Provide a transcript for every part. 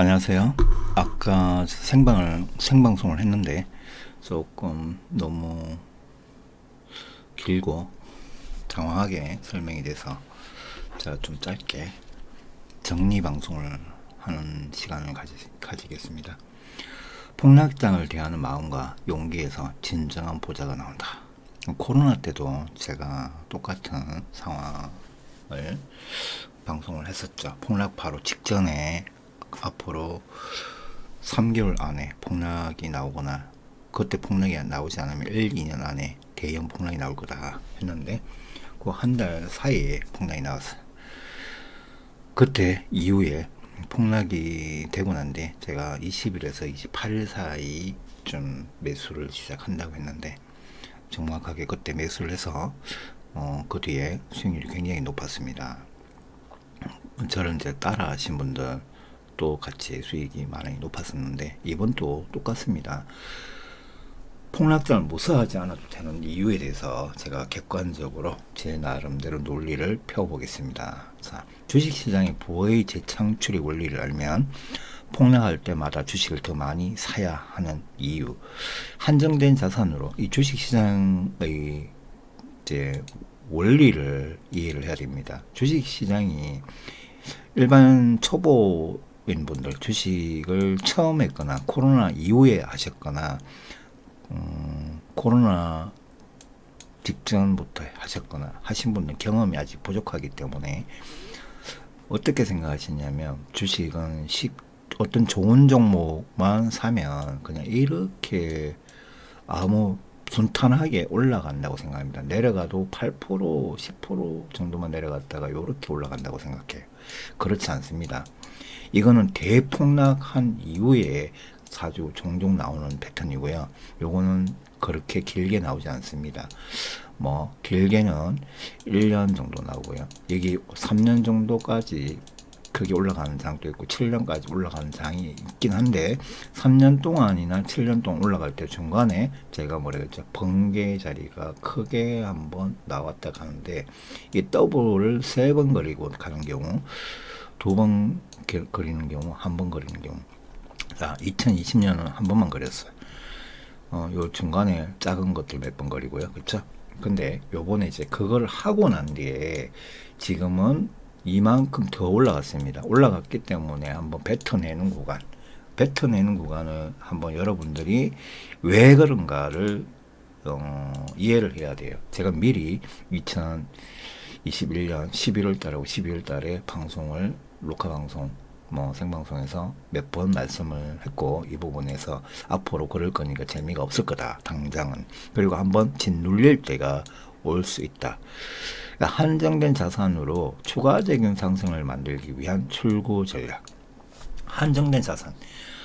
안녕하세요. 아까 생방을 생방송을 했는데 조금 너무 길고 장황하게 설명이 돼서 제가 좀 짧게 정리 방송을 하는 시간을 가지, 가지겠습니다. 폭락장을 대하는 마음과 용기에서 진정한 보자가 나온다. 코로나 때도 제가 똑같은 상황을 방송을 했었죠. 폭락 바로 직전에 앞으로 3개월 안에 폭락이 나오거나 그때 폭락이 나오지 않으면 1, 2년 안에 대형 폭락이 나올 거다 했는데 그 한 달 사이에 폭락이 나왔어요. 그때 이후에 폭락이 되고 난데 제가 20일에서 28일 사이 좀 매수를 시작한다고 했는데 정확하게 그때 매수를 해서 어, 그 뒤에 수익률이 굉장히 높았습니다. 저를 이제 따라 하신 분들 또 같이 수익이 많이 높았었는데 이번도 똑같습니다. 폭락장을 무서워하지 않아도 되는 이유에 대해서 제가 객관적으로 제 나름대로 논리를 펴보겠습니다. 자, 주식시장의 부의 재창출의 원리를 알면 폭락할 때마다 주식을 더 많이 사야 하는 이유. 한정된 자산으로 이 주식시장의 이제 원리를 이해를 해야 됩니다. 주식시장이 일반 초보 인 분들 주식을 처음 했거나 코로나 이후에 하셨거나 음, 코로나 직전부터 하셨거나 하신 분들 경험이 아직 부족하기 때문에 어떻게 생각하시냐면 주식은 쉽, 어떤 좋은 종목만 사면 그냥 이렇게 아무 순탄하게 올라간다고 생각합니다. 내려가도 8% 10% 정도만 내려갔다가 이렇게 올라간다고 생각해요. 그렇지 않습니다. 이거는 대폭락한 이후에 자주 종종 나오는 패턴이고요. 요거는 그렇게 길게 나오지 않습니다. 뭐 길게는 1년 정도 나오고요. 여기 3년 정도까지 크게 올라가는 장도 있고 7년까지 올라가는 장이 있긴 한데 3년 동안이나 7년 동안 올라갈 때 중간에 제가 뭐라 그랬죠 번개 자리가 크게 한번 나왔다 가는데 이 더블을 세번 거리고 가는 경우 두번 거리는 경우 한번 거리는 경우 자, 2020년은 한 번만 그렸어요. 어, 요 중간에 작은 것들 몇번 거리고요. 그쵸? 근데 요번에 이제 그걸 하고 난 뒤에 지금은 이만큼 더 올라갔습니다. 올라갔기 때문에 한번 뱉어내는 구간, 뱉어내는 구간을 한번 여러분들이 왜 그런가를 어, 이해를 해야 돼요. 제가 미리 2021년 11월 달하고 12월 달에 방송을 녹화 방송 뭐 생방송에서 몇 번 말씀을 했고 이 부분에서 앞으로 그럴 거니까 재미가 없을 거다 당장은 그리고 한번 짓눌릴 때가 올 수 있다. 그러니까 한정된 자산으로 추가적인 상승을 만들기 위한 출구 전략. 한정된 자산.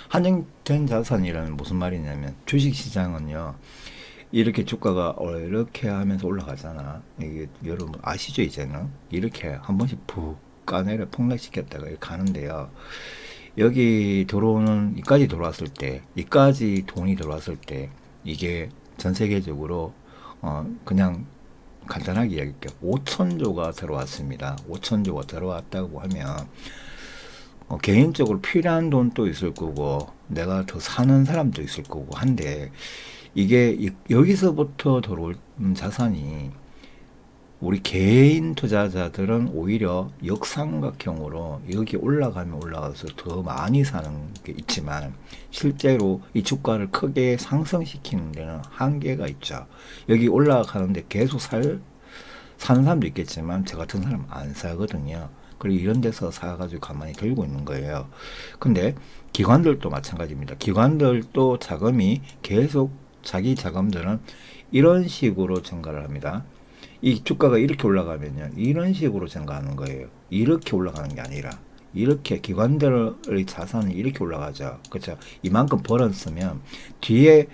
한정된 자산이라는 무슨 말이냐면 주식 시장은요 이렇게 주가가 이렇게 하면서 올라가잖아. 이게 여러분 아시죠 이제는? 이렇게 한 번씩 푹 까내를 폭락시켰다가 가는데요. 여기 들어오는 이까지 들어왔을 때 이까지 돈이 들어왔을 때 이게 전 세계적으로 어 그냥 간단하게 이야기할게요. 5천조가 들어왔습니다. 5천조가 들어왔다고 하면 어, 개인적으로 필요한 돈도 있을 거고 내가 더 사는 사람도 있을 거고 한데 이게 여기서부터 들어올 자산이 우리 개인 투자자들은 오히려 역삼각형으로 여기 올라가면 올라가서 더 많이 사는 게 있지만 실제로 이 주가를 크게 상승시키는 데는 한계가 있죠. 여기 올라가는데 계속 살 사는 사람도 있겠지만 저 같은 사람 안 사거든요. 그리고 이런 데서 사가지고 가만히 들고 있는 거예요. 근데 기관들도 마찬가지입니다. 기관들도 자금이 계속 자기 자금들은 이런 식으로 증가를 합니다. 이 주가가 이렇게 올라가면요. 이런 식으로 증가하는 거예요. 이렇게 올라가는 게 아니라 이렇게 기관들의 자산이 이렇게 올라가죠. 그렇죠. 이만큼 벌었으면 뒤에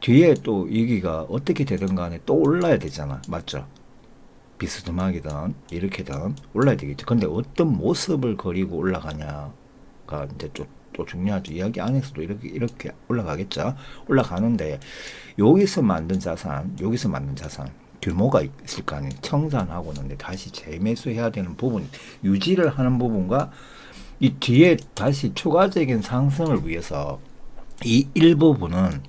뒤에 또 여기가 어떻게 되든 간에 또 올라야 되잖아. 맞죠? 비스듬하게든 이렇게든 올라야 되겠죠. 근데 어떤 모습을 그리고 올라가냐가 이제 좀 또 중요하죠. 이야기 안에서도 이렇게 이렇게 올라가겠죠. 올라가는데 여기서 만든 자산, 여기서 만든 자산 규모가 있을 거 아니에요. 청산하고 는데 다시 재매수해야 되는 부분, 유지를 하는 부분과 이 뒤에 다시 추가적인 상승을 위해서 이 일부분은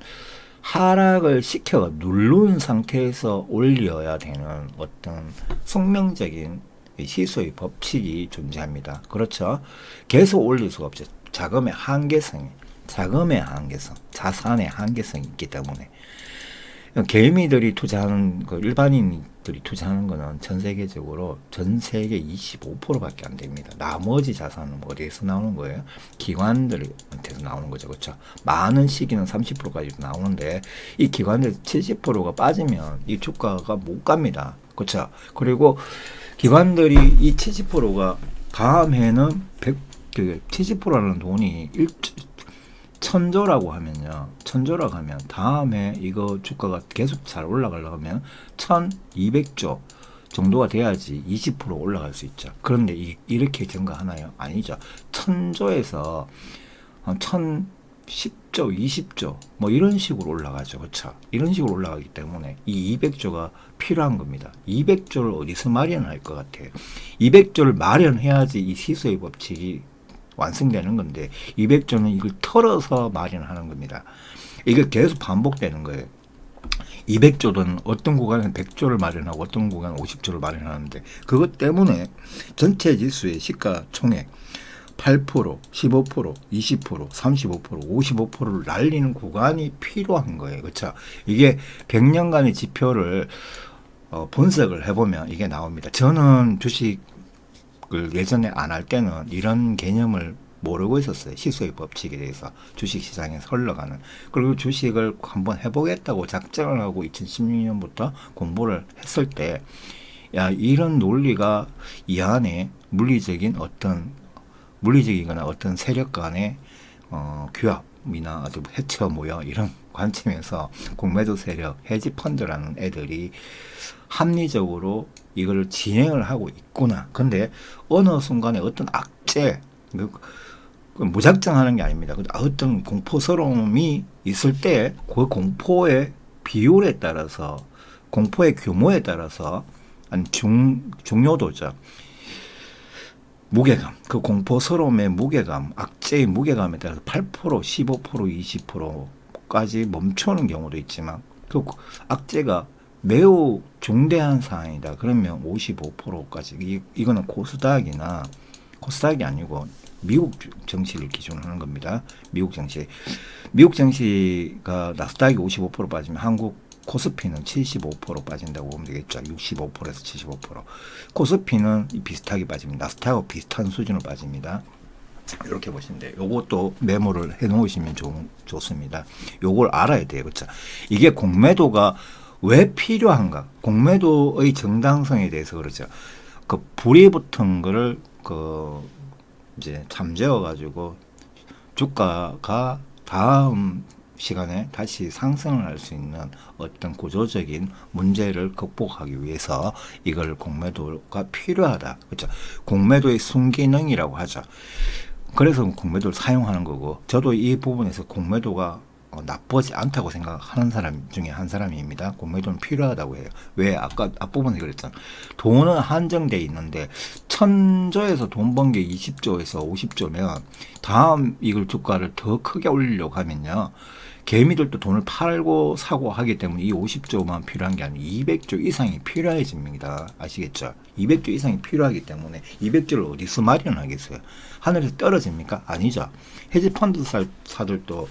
하락을 시켜 누른 상태에서 올려야 되는 어떤 숙명적인 이 시소의 법칙이 존재합니다. 그렇죠? 계속 올릴 수가 없죠. 자금의 한계성이, 자금의 한계성, 자산의 한계성이 있기 때문에 개미들이 투자하는 그 일반인들이 투자하는 거는 전 세계적으로 전 세계 25%밖에 안 됩니다. 나머지 자산은 뭐 어디에서 나오는 거예요? 기관들한테서 나오는 거죠. 그렇죠? 많은 시기는 30%까지 나오는데 이 기관들 70%가 빠지면 이 주가가 못 갑니다. 그렇죠? 그리고 기관들이 이 70%가 다음 해는 100, 그 70%라는 돈이 일, 천조라고 하면요. 천조라고 하면 다음에 이거 주가가 계속 잘 올라가려면 1200조 정도가 돼야지 20% 올라갈 수 있죠. 그런데 이, 이렇게 증가하나요? 아니죠. 천조에서 천 10조, 20조 뭐 이런 식으로 올라가죠. 그렇죠? 이런 식으로 올라가기 때문에 이 200조가 필요한 겁니다. 200조를 어디서 마련할 것 같아요? 200조를 마련해야지 이 시소의 법칙이 완성되는 건데 200조는 이걸 털어서 마련하는 겁니다. 이게 계속 반복되는 거예요. 200조든 어떤 구간은 100조를 마련하고 어떤 구간은 50조를 마련하는데 그것 때문에 전체 지수의 시가총액 8%, 15%, 20%, 35%, 55%를 날리는 구간이 필요한 거예요. 그렇죠? 이게 100년간의 지표를 어, 분석을 해보면 이게 나옵니다. 저는 주식 을 예전에 안 할 때는 이런 개념을 모르고 있었어요. 시소의 법칙에 대해서 주식 시장에서 흘러가는. 그리고 주식을 한번 해보겠다고 작정을 하고 2016년부터 공부를 했을 때, 야, 이런 논리가 이 안에 물리적인 어떤 물리적이거나 어떤 세력 간의 어, 규합이나 아주 해처 모여 이런 관점에서 공매도 세력, 해지 펀드라는 애들이 합리적으로 이걸 진행을 하고 있구나. 근데 어느 순간에 어떤 악재, 그, 그 무작정 하는 게 아닙니다. 어떤 공포스러움이 있을 때 그 공포의 비율에 따라서 공포의 규모에 따라서 중, 중요도죠. 무게감, 그 공포스러움의 무게감, 악재의 무게감에 따라서 8%, 15%, 20%까지 멈추는 경우도 있지만 그 악재가 매우 중대한 사안이다. 그러면 55%까지 이, 이거는 코스닥이나 코스닥이 아니고 미국 정시를 기준으로 하는 겁니다. 미국 정시. 미국 정시가 나스닥이 55% 빠지면 한국 코스피는 75% 빠진다고 보면 되겠죠. 65%에서 75%. 코스피는 비슷하게 빠집니다. 나스닥하고 비슷한 수준으로 빠집니다. 이렇게 보시면 돼요. 요것도 메모를 해 놓으시면 좋, 좋습니다. 요걸 알아야 돼요. 그렇죠? 이게 공매도가 왜 필요한가? 공매도의 정당성에 대해서 그러죠. 그 불이 붙은 거를 그 이제 잠재워 가지고 주가가 다음 시간에 다시 상승을 할 수 있는 어떤 구조적인 문제를 극복하기 위해서 이걸 공매도가 필요하다. 그렇죠? 공매도의 순기능이라고 하죠. 그래서 공매도를 사용하는 거고 저도 이 부분에서 공매도가 어, 나쁘지 않다고 생각하는 사람 중에 한 사람입니다. 공매도는 필요하다고 해요. 왜 아까 앞부분에 그랬잖아. 돈은 한정돼 있는데 천조에서 돈 번 게 20조에서 50조면 다음 이걸 주가를 더 크게 올리려고 하면요. 개미들도 돈을 팔고 사고 하기 때문에 이 50조만 필요한 게 아니고 200조 이상이 필요해집니다. 아시겠죠? 200조 이상이 필요하기 때문에 200조를 어디서 마련하겠어요? 하늘에서 떨어집니까? 아니죠. 헤지 펀드 사들도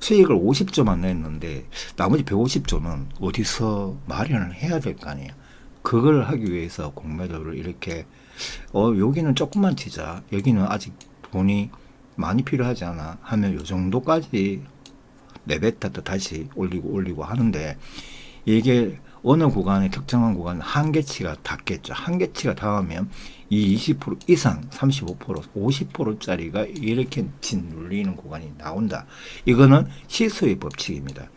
수익을 50조만 냈는데 나머지 150조는 어디서 마련을 해야 될 거 아니에요. 그걸 하기 위해서 공매도를 이렇게 어 여기는 조금만 치자. 여기는 아직 돈이 많이 필요하지 않아 하면 요 정도까지 내뱉었다 다시 올리고 올리고 하는데 이게 어느 구간에 특정한 구간 한계치가 닿겠죠. 한계치가 닿으면 이 20% 이상 35% 50%짜리가 이렇게 짓눌리는 구간이 나온다. 이거는 시수의 법칙입니다.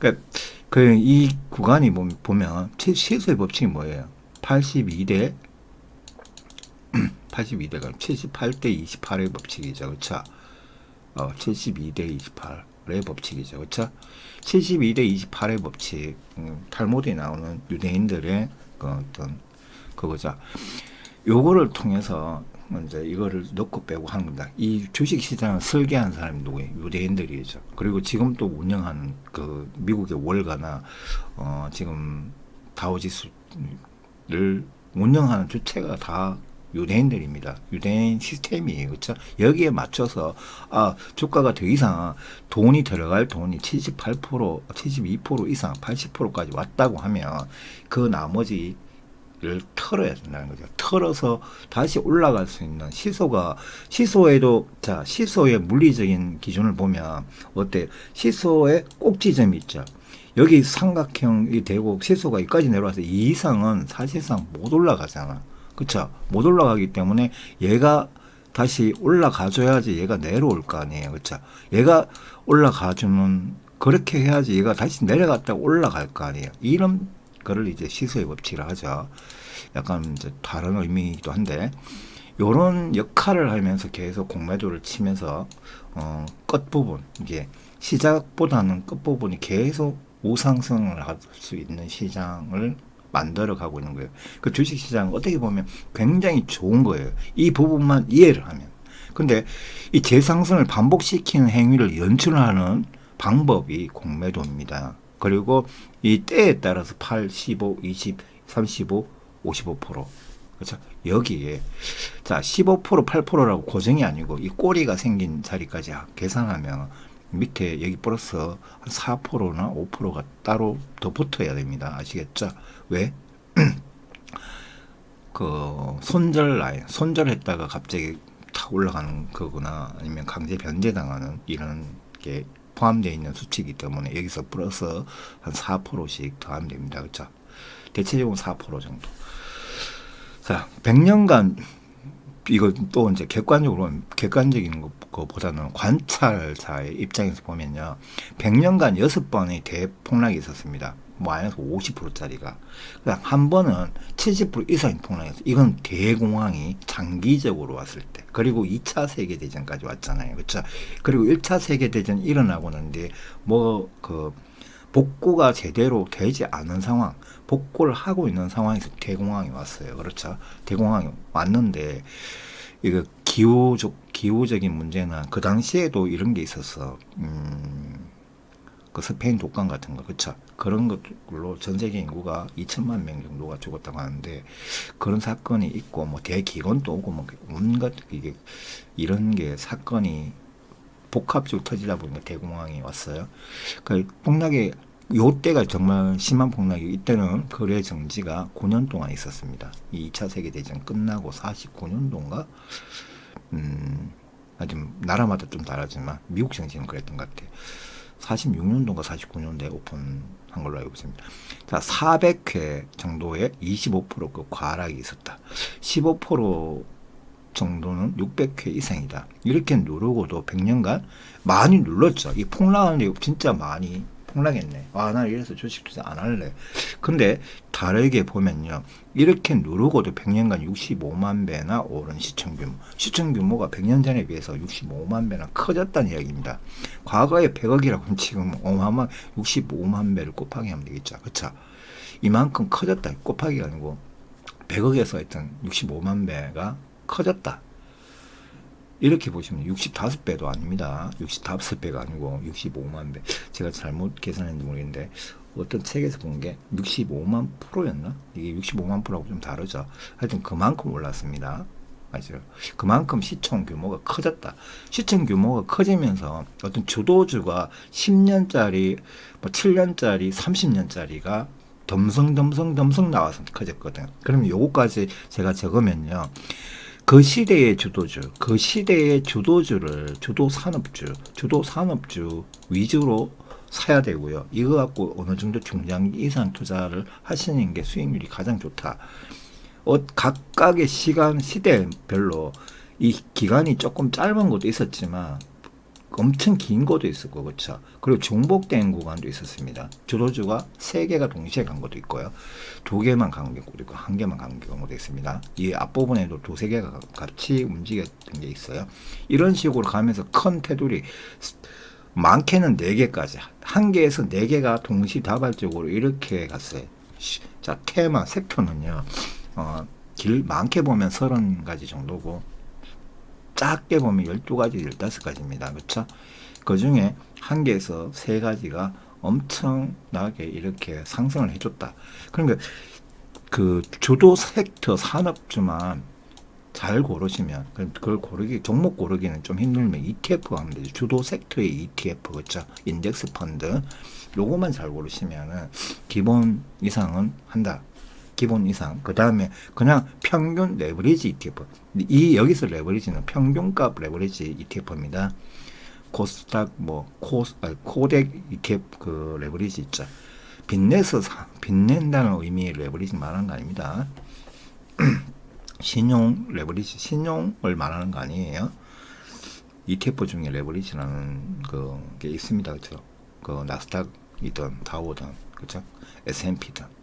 그러니까 그 이 구간이 보면 시수의 법칙이 뭐예요? 82대 82대가 78대 28의 법칙이죠. 그렇죠? 어, 72대 28. 의 법칙이죠. 그렇죠? 72대 28의 법칙, 음, 탈모드에 나오는 유대인들의 그 어떤 그거죠. 요거를 통해서 이제 이거를 넣고 빼고 하는 겁니다. 이 주식 시장을 설계한 사람이 누구예요? 유대인들이죠. 그리고 지금 또 운영하는 그 미국의 월가나 어 지금 다우지수를 운영하는 주체가 다 유대인들입니다. 유대인 시스템이에요. 그렇죠? 여기에 맞춰서 아, 주가가 더 이상 돈이 들어갈 돈이 78%, 72% 이상, 80%까지 왔다고 하면 그 나머지 를 털어야 된다는 거죠. 털어서 다시 올라갈 수 있는 시소가 시소에도 자 시소의 물리적인 기준을 보면 어때? 시소의 꼭지점이 있죠. 여기 삼각형이 되고 시소가 여기까지 내려와서 이 이상은 사실상 못 올라가잖아. 그쵸? 못 올라가기 때문에 얘가 다시 올라가줘야지 얘가 내려올 거 아니에요. 그쵸? 얘가 올라가주면 그렇게 해야지 얘가 다시 내려갔다 올라갈 거 아니에요. 이런 거를 이제 시소의 법칙이라 하죠. 약간 이제 다른 의미이기도 한데 요런 역할을 하면서 계속 공매도를 치면서 어, 끝 부분 이게 시작보다는 끝 부분이 계속 우상승을 할 수 있는 시장을 만들어 가고 있는 거예요. 그 주식 시장 어떻게 보면 굉장히 좋은 거예요. 이 부분만 이해를 하면. 근데 이 재상승을 반복시키는 행위를 연출하는 방법이 공매도입니다. 그리고 이 때에 따라서 8, 15, 20, 35, 55%. 그렇죠? 여기에 자, 15%, 8%라고 고정이 아니고 이 꼬리가 생긴 자리까지 계산하면 밑에 여기 플러스 한 4%나 5%가 따로 더 붙어야 됩니다. 아시겠죠? 왜? 그 손절 라인, 손절했다가 갑자기 탁 올라가는 거구나 아니면 강제 변제당하는 이런 게 포함되어 있는 수치이기 때문에 여기서 플러스 한 4%씩 더하면 됩니다. 그렇죠? 대체적으로 4% 정도. 자, 100년간 이거 또 이제 객관적으로 객관적인 것보다는 관찰자의 입장에서 보면요. 100년간 6번의 대폭락이 있었습니다. 마이너스 50%짜리가. 한 번은 70% 이상의 폭락이었어. 이건 대공황이 장기적으로 왔을 때. 그리고 2차 세계대전까지 왔잖아요. 그렇죠? 그리고 1차 세계대전 일어나고 는데 뭐그 복구가 제대로 되지 않은 상황, 복구를 하고 있는 상황에서 대공황이 왔어요. 그렇죠? 대공황이 왔는데 이거 기후적 기후적인 문제나 그 당시에도 이런 게 있었어. 음, 그 스페인 독감 같은 거, 그쵸? 그런 것들로 전 세계 인구가 2천만 명 정도가 죽었다고 하는데 그런 사건이 있고 뭐 대기근도 오고 뭐 온갖 이게 이런 게 사건이 복합적으로 터지다 보니까 대공황이 왔어요. 그 폭락이 요 때가 정말 심한 폭락이 이때는 거래 정지가 9년 동안 있었습니다. 이 2차 세계대전 끝나고 49년도인가? 음, 아주 나라마다 좀 다르지만 미국 정치는 그랬던 것 같아요. 46년도인가 49년도에 오픈한 걸로 알고 있습니다. 자, 400회 정도의 25%그 과락이 있었다. 15% 정도는 600회 이상이다. 이렇게 누르고도 100년간 많이 눌렀죠. 이 폭락은 진짜 많이 폭락했네. 아, 나 이래서 주식 투자 안 할래. 근데 다르게 보면요. 이렇게 누르고도 100년간 65만 배나 오른 시청 규모. 시청 규모가 100년 전에 비해서 65만 배나 커졌다는 이야기입니다. 과거에 100억이라고 하면 지금 어마어마 65만 배를 곱하기 하면 되겠죠. 그쵸? 이만큼 커졌다. 곱하기가 아니고 100억에서 했던 65만 배가 커졌다. 이렇게 보시면 65배도 아닙니다. 65배가 아니고 65만 배. 제가 잘못 계산했는지 모르겠는데 어떤 책에서 본 게 65만 프로였나? 이게 65만 프로하고 좀 다르죠. 하여튼 그만큼 올랐습니다. 맞아요. 그만큼 시청 규모가 커졌다. 시청 규모가 커지면서 어떤 주도주가 10년짜리, 뭐 7년짜리, 30년짜리가 덤성덤성덤성 나와서 커졌거든. 그럼 요거까지 제가 적으면요. 그 시대의 주도주, 그 시대의 주도주를 주도 산업주, 주도 산업주 위주로 사야 되고요. 이거 갖고 어느 정도 중장기 이상 투자를 하시는 게 수익률이 가장 좋다. 어, 각각의 시간 시대별로 이 기간이 조금 짧은 것도 있었지만 엄청 긴 것도 있었고 그렇죠. 그리고 중복된 구간도 있었습니다. 주도주가 세 개가 동시에 간 것도 있고요. 두 개만 간 경우도 있고 한 개만 간 경우도 있습니다. 이 앞부분에도 두세 개가 같이 움직였던 게 있어요. 이런 식으로 가면서 큰 테두리 많게는 네 개까지 한 개에서 네 개가 동시다발적으로 이렇게 갔어요. 자 테마 색표는요. 어, 길 많게 보면 서른 가지 정도고 작게 보면 12가지, 15가지입니다. 그쵸? 그 중에 한 개에서 세 가지가 엄청나게 이렇게 상승을 해줬다. 그러니까 그 주도 섹터 산업주만 잘 고르시면 그걸 고르기 종목 고르기는 좀 힘들면 ETF 하면 되죠. 주도 섹터의 ETF 그렇죠. 인덱스 펀드 요거만 잘 고르시면은 기본 이상은 한다. 기본 이상. 그 다음에 그냥 평균 레버리지 ETF. 이 여기서 레버리지는 평균값 레버리지 ETF입니다. 코스닥 뭐 코, 아니, 코덱 ETF 그 레버리지 있죠. 빚내서 사, 빚낸다는 의미의 레버리지 말하는 거 아닙니다. 신용 레버리지 신용을 말하는 거 아니에요. ETF 중에 레버리지라는 그게 있습니다. 그죠? 그 나스닥이든 다우든 그죠? S&P든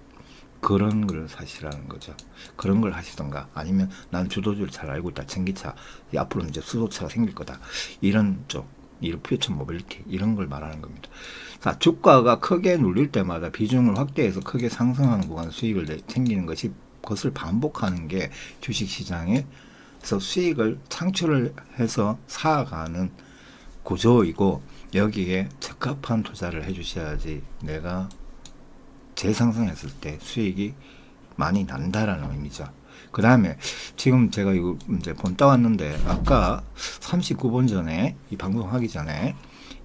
그런 걸 사시라는 거죠. 그런 걸 하시던가 아니면 난 주도주를 잘 알고 있다. 전기차 앞으로 이제 수소차가 생길 거다. 이런 쪽 이런 퓨처 모빌리티 이런 걸 말하는 겁니다. 자, 주가가 크게 눌릴 때마다 비중을 확대해서 크게 상승하는 구간 수익을 내, 챙기는 것이 그것을 반복하는 게 주식 시장에서 수익을 창출을 해서 쌓아가는 구조이고 여기에 적합한 투자를 해주셔야지 내가 재상승했을 때 수익이 많이 난다라는 의미죠. 그 다음에 지금 제가 이거 이제 본 따왔는데 아까 39분 전에 이 방송하기 전에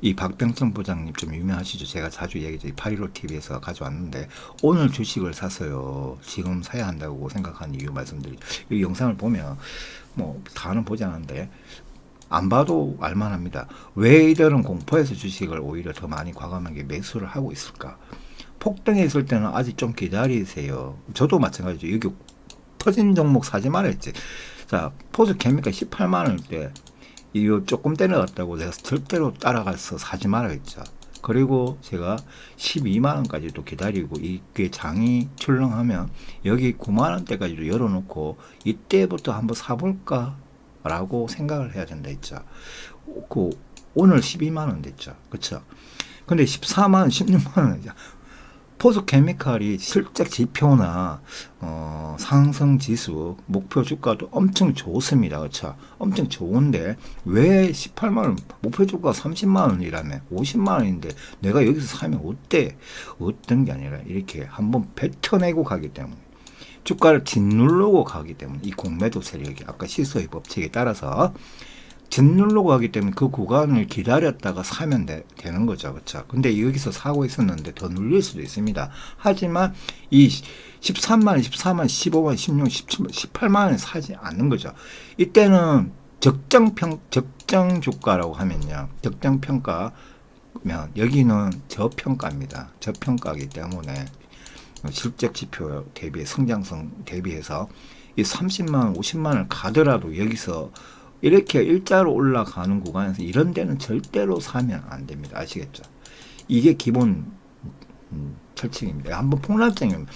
이 박병성 부장님 좀 유명하시죠? 제가 자주 얘기죠. 815 TV에서 가져왔는데 오늘 주식을 사서요. 지금 사야 한다고 생각하는 이유 말씀드리죠. 이 영상을 보면 뭐 다는 보지 않았는데 안 봐도 알만합니다. 왜 이들은 공포에서 주식을 오히려 더 많이 과감하게 매수를 하고 있을까? 폭등에 있을 때는 아직 좀 기다리세요. 저도 마찬가지죠. 여기 터진 종목 사지 말았지. 자, 포스 케미카 18만 원대 이거 조금 때려갔다고 내가 절대로 따라가서 사지 말아야겠죠. 그리고 제가 12만 원까지도 기다리고 이게 장이 출렁하면 여기 9만 원대까지도 열어놓고 이때부터 한번 사볼까라고 생각을 해야 된다 했죠. 그 오늘 12만 원 됐죠. 그렇죠. 근데 14만 원, 16만 원 포스 케미칼이 실적 지표나 어, 상승 지수 목표 주가도 엄청 좋습니다. 그렇죠? 엄청 좋은데 왜 18만 원 목표 주가 30만 원이라면 50만 원인데 내가 여기서 사면 어때? 어떤 게 아니라 이렇게 한번 뱉어내고 가기 때문에 주가를 짓누르고 가기 때문에 이 공매도 세력이 아까 시소의 법칙에 따라서 짓누르고 하기 때문에 그 구간을 기다렸다가 사면 되, 는 거죠. 그렇죠? 근데 여기서 사고 있었는데 더 눌릴 수도 있습니다. 하지만 이 13만 원, 14만 15만 16만 17만 18만 원에 사지 않는 거죠. 이때는 적정 평 적정 주가라고 하면요. 적정 평가면 여기는 저평가입니다. 저평가이기 때문에 실적 지표 대비 성장성 대비해서 이 30만 원, 50만 원을 가더라도 여기서 이렇게 일자로 올라가는 구간에서 이런 데는 절대로 사면 안 됩니다. 아시겠죠? 이게 기본 음, 철칙입니다. 한번 폭락장이면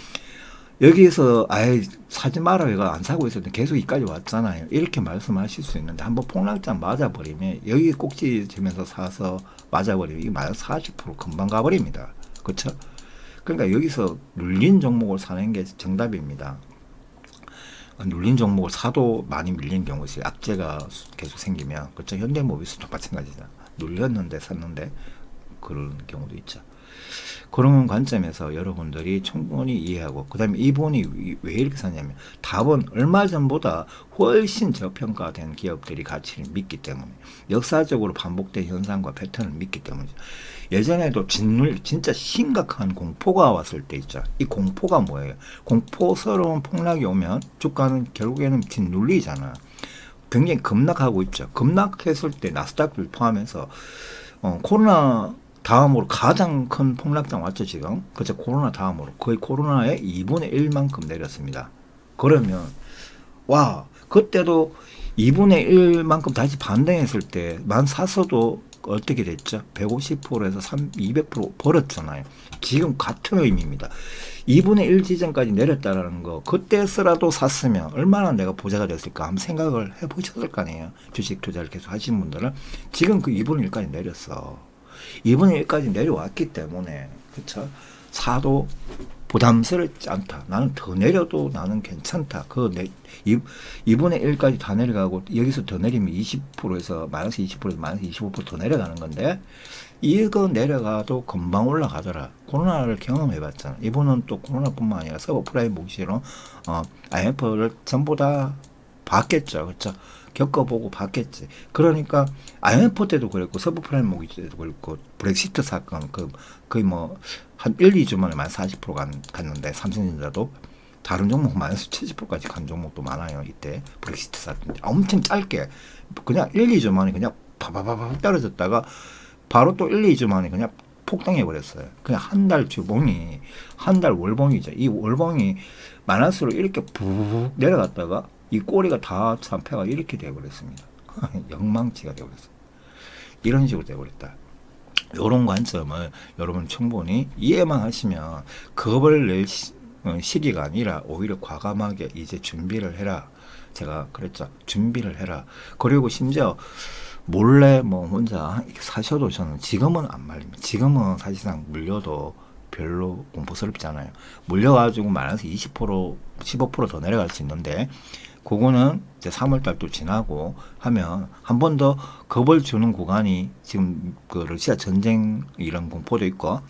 여기서 아예 사지 마라 얘가 안 사고 있었는데 계속 이까지 왔잖아요. 이렇게 말씀하실 수 있는데 한번 폭락장 맞아버리면 여기 꼭지 지면서 사서 맞아버리면 이게 마이너스 40% 금방 가버립니다. 그렇죠? 그러니까 여기서 눌린 종목을 사는 게 정답입니다. 눌린 종목을 사도 많이 밀린 경우 있어요. 악재가 계속 생기면 그렇죠. 현대모비스도 마찬가지다. 눌렸는데 샀는데 그런 경우도 있죠. 그런 관점에서 여러분들이 충분히 이해하고 그다음에 이분이 왜 이렇게 사냐면 답은 얼마 전보다 훨씬 저평가된 기업들이 가치를 믿기 때문에 역사적으로 반복된 현상과 패턴을 믿기 때문이죠. 예전에도 진물 진짜 심각한 공포가 왔을 때 있죠. 이 공포가 뭐예요? 공포스러운 폭락이 오면 주가는 결국에는 짓눌리잖아. 굉장히 급락하고 있죠. 급락했을 때 나스닥을 포함해서 어, 코로나 다음으로 가장 큰 폭락장 왔죠 지금. 그죠 코로나 다음으로 거의 코로나의 2분의 1만큼 내렸습니다. 그러면 와 그때도 2분의 1만큼 다시 반등했을 때만 샀어도 어떻게 됐죠? 150%에서 3, 200% 벌었잖아요. 지금 같은 의미입니다. 2분의 1 지점까지 내렸다라는 거, 그때서라도 샀으면 얼마나 내가 부자가 됐을까 한번 생각을 해 보셨을 거 아니에요. 주식 투자를 계속 하신 분들은. 지금 그 2분의 1까지 내렸어. 2분의 1까지 내려왔기 때문에, 그쵸? 사도 부담스럽지 않다. 나는 더 내려도 나는 괜찮다. 그 내, 2 분의 1까지 다 내려가고 여기서 더 내리면 20%에서 마이너스 20%에서 마이너스 25%더 내려가는 건데 이거 내려가도 금방 올라가더라. 코로나를 경험해 봤잖아. 이분은 또 코로나뿐만 아니라 서브프라임 모기지로 어, IMF를 전부 다 봤겠죠. 그렇죠? 겪어보고 봤겠지. 그러니까 IMF 때도 그랬고 서브프라임 모기지 때도 그랬고 브렉시트 사건 그 거의 뭐 한 1, 2주 만에 만 40% 간, 갔는데 삼성전자도 다른 종목 마이너스 70%까지 간 종목도 많아요. 이때 브렉시트 사건 엄청 짧게 그냥 1, 2주 만에 그냥 바바바바 떨어졌다가 바로 또 1, 2주 만에 그냥 폭등해 버렸어요. 그냥 한 달 주봉이 한 달 월봉이죠. 이 월봉이 마이너스로 이렇게 푹 내려갔다가 이 꼬리가 다 참패가 이렇게 되어버렸습니다. 영망치가 되어버렸어요. 이런 식으로 되어버렸다. 요런 관점을 여러분 충분히 이해만 하시면 겁을 낼 시, 어, 시기가 아니라 오히려 과감하게 이제 준비를 해라. 제가 그랬죠. 준비를 해라. 그리고 심지어 몰래 뭐 혼자 사셔도 저는 지금은 안 말립니다. 지금은 사실상 물려도 별로 공포스럽잖아요. 물려가지고 마이너스 20% 15%더 내려갈 수 있는데 그거는 이제 3월달 또 지나고 하면 한 번 더 겁을 주는 구간이 지금 그 러시아 전쟁 이런 공포도 있고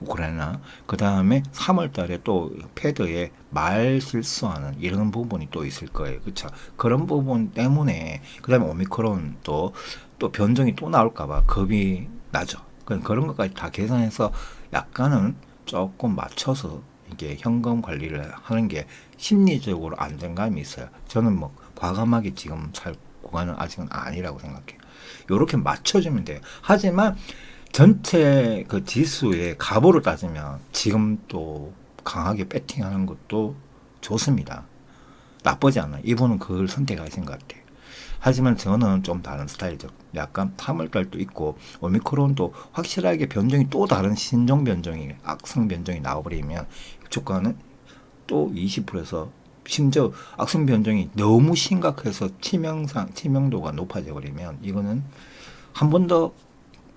우크라이나 그 다음에 3월달에 또 패드에 말 실수하는 이런 부분이 또 있을 거예요, 그렇죠? 그런 부분 때문에 그 다음에 오미크론 또또 변종이 또 나올까봐 겁이 나죠. 그런 것까지 다 계산해서 약간은 조금 맞춰서 이게 현금 관리를 하는 게 심리적으로 안정감이 있어요. 저는 뭐 과감하게 지금 살 구간은 아직은 아니라고 생각해요. 요렇게 맞춰주면 돼요. 하지만 전체 그 지수의 값으로 따지면 지금 또 강하게 배팅하는 것도 좋습니다. 나쁘지 않아요. 이분은 그걸 선택하신 것 같아요. 하지만 저는 좀 다른 스타일이죠. 약간 3월달도 있고 오미크론도 확실하게 변종이 또 다른 신종 변종이 악성 변종이 나와버리면 주가는 또 20%에서 심지어 악성 변종이 너무 심각해서 치명상 치명도가 높아져 버리면 이거는 한 번 더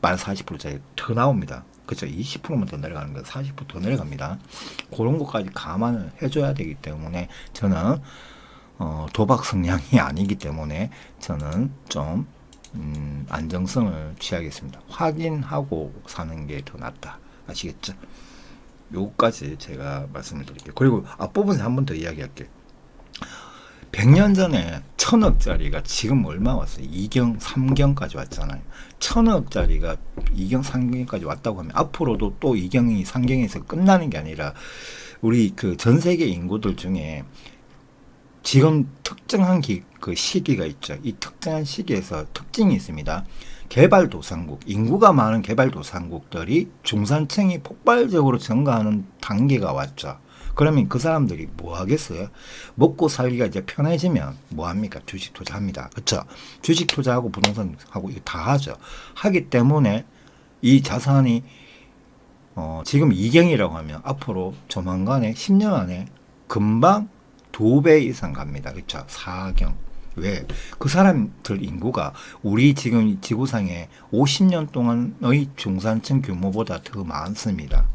만 40%짜리 더 나옵니다. 그렇죠. 20%만 더 내려가는 거 40%더 내려갑니다. 그런 것까지 감안을 해줘야 되기 때문에 저는 어, 도박 성향이 아니기 때문에 저는 좀 음, 안정성을 취하겠습니다. 확인하고 사는 게 더 낫다. 아시겠죠? 요까지 제가 말씀을 드릴게요. 그리고 앞부분에 한 번 더 이야기할게요. 100년 전에 천억짜리가 지금 얼마 왔어요? 2경, 3경까지 왔잖아요. 천억짜리가 2경, 3경까지 왔다고 하면 앞으로도 또 2경이 3경에서 끝나는 게 아니라 우리 그 전 세계 인구들 중에 지금 특정한 기, 그 시기가 있죠. 이 특정한 시기에서 특징이 있습니다. 개발도상국, 인구가 많은 개발도상국들이 중산층이 폭발적으로 증가하는 단계가 왔죠. 그러면 그 사람들이 뭐 하겠어요? 먹고 살기가 이제 편해지면 뭐 합니까? 주식 투자합니다. 그렇죠? 주식 투자하고 부동산 하고 이거 다 하죠. 하기 때문에 이 자산이 어, 지금 이경이라고 하면 앞으로 조만간에 10년 안에 금방 두 배 이상 갑니다. 그렇죠? 4경. 왜? 그 사람들 인구가 우리 지금 지구상에 50년 동안의 중산층 규모보다 더 많습니다.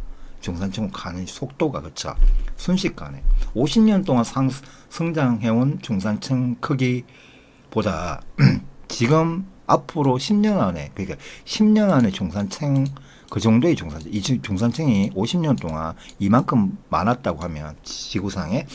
중산층 가는 속도가 그렇죠. 순식간에 50년 동안 상, 성장해온 중산층 크기보다 지금 앞으로 10년 안에 그러니까 10년 안에 중산층 그 정도의 중산층 이 중산층이 50년 동안 이만큼 많았다고 하면 지구상에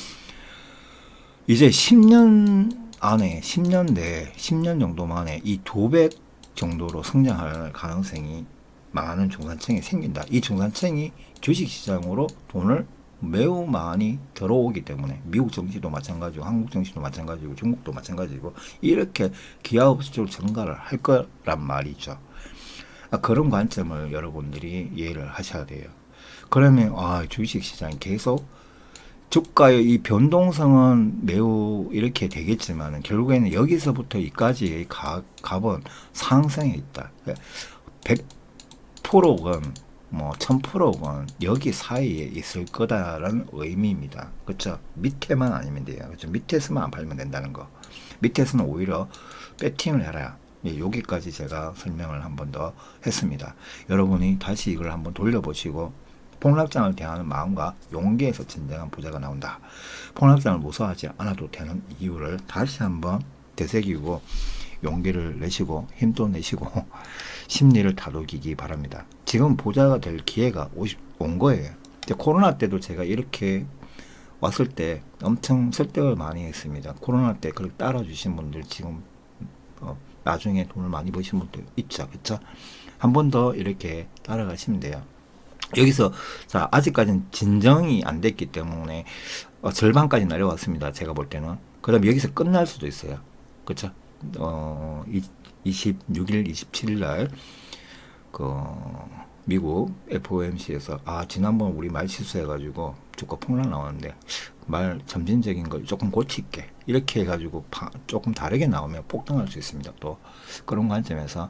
이제 10년 안에 10년 내에 10년 정도 만에 이두배 정도로 성장할 가능성이 많은 중산층이 생긴다. 이 중산층이 주식 시장으로 돈을 매우 많이 들어오기 때문에 미국 정치도 마찬가지고 한국 정치도 마찬가지고 중국도 마찬가지고 이렇게 기하급 수적으로 증가를 할 거란 말이죠. 아, 그런 관점을 여러분들이 이해를 하셔야 돼요. 그러면 아 주식 시장이 계속 주가의 이 변동성은 매우 이렇게 되겠지만 결국에는 여기서부터 이까지의 가, 값은 상승에 있다. 100%건 뭐 1000%건 여기 사이에 있을 거다라는 의미입니다. 그렇죠? 밑에만 아니면 돼요. 그렇죠? 밑에서만 안 팔면 된다는 거. 밑에서는 오히려 배팅을 해라. 예, 여기까지 제가 설명을 한 번 더 했습니다. 여러분이 다시 이걸 한번 돌려보시고 폭락장을 대하는 마음과 용기에서 진정한 부자가 나온다. 폭락장을 무서워하지 않아도 되는 이유를 다시 한번 되새기고 용기를 내시고 힘도 내시고 심리를 다독이기 바랍니다. 지금 부자가 될 기회가 온 거예요. 이제 코로나 때도 제가 이렇게 왔을 때 엄청 설득을 많이 했습니다. 코로나 때 그렇게 따라주신 분들 지금 어, 나중에 돈을 많이 버신 분들 있죠, 그렇죠? 한번 더 이렇게 따라가시면 돼요. 여기서 자 아직까지는 진정이 안 됐기 때문에 어, 절반까지 내려왔습니다. 제가 볼 때는 에 여기서 끝날 수도 있어요. 그렇죠? 어, 이, 26일, 27일 날, 그, 미국 FOMC에서, 아, 지난번 우리 말 실수해가지고 주가 폭락 나왔는데, 말 점진적인 걸 조금 고칠게. 이렇게 해가지고 파, 조금 다르게 나오면 폭등할 수 있습니다. 또, 그런 관점에서,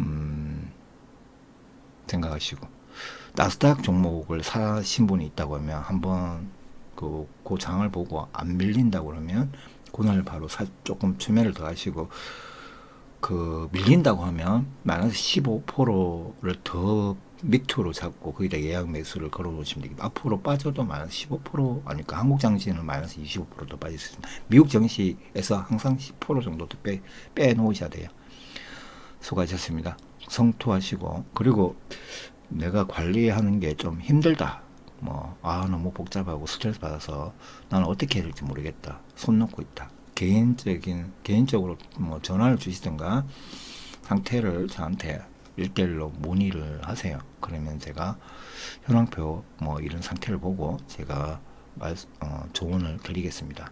음, 생각하시고. 나스닥 종목을 사신 분이 있다고 하면 한번 그, 그 장을 보고 안 밀린다고 그러면 그날 바로 사, 조금 추매를 더 하시고 그 밀린다고 하면 마이너스 15%를 더 밑으로 잡고 거기다 예약 매수를 걸어 놓으시면 되겠다. 앞으로 빠져도 마이너스 15% 아니까 한국 장시는 마이너스 25%도 빠질 수 있습니다. 미국 정시에서 항상 10% 정도 더 빼, 빼 놓으셔야 돼요. 수고하셨습니다. 성투하시고 그리고 내가 관리하는 게 좀 힘들다. 뭐, 아, 너무 복잡하고 스트레스 받아서 나는 어떻게 해야 될지 모르겠다. 손 놓고 있다. 개인적인, 개인적으로 뭐 전화를 주시든가 상태를 저한테 일대일로 문의를 하세요. 그러면 제가 현황표 뭐 이런 상태를 보고 제가 말, 어, 조언을 드리겠습니다.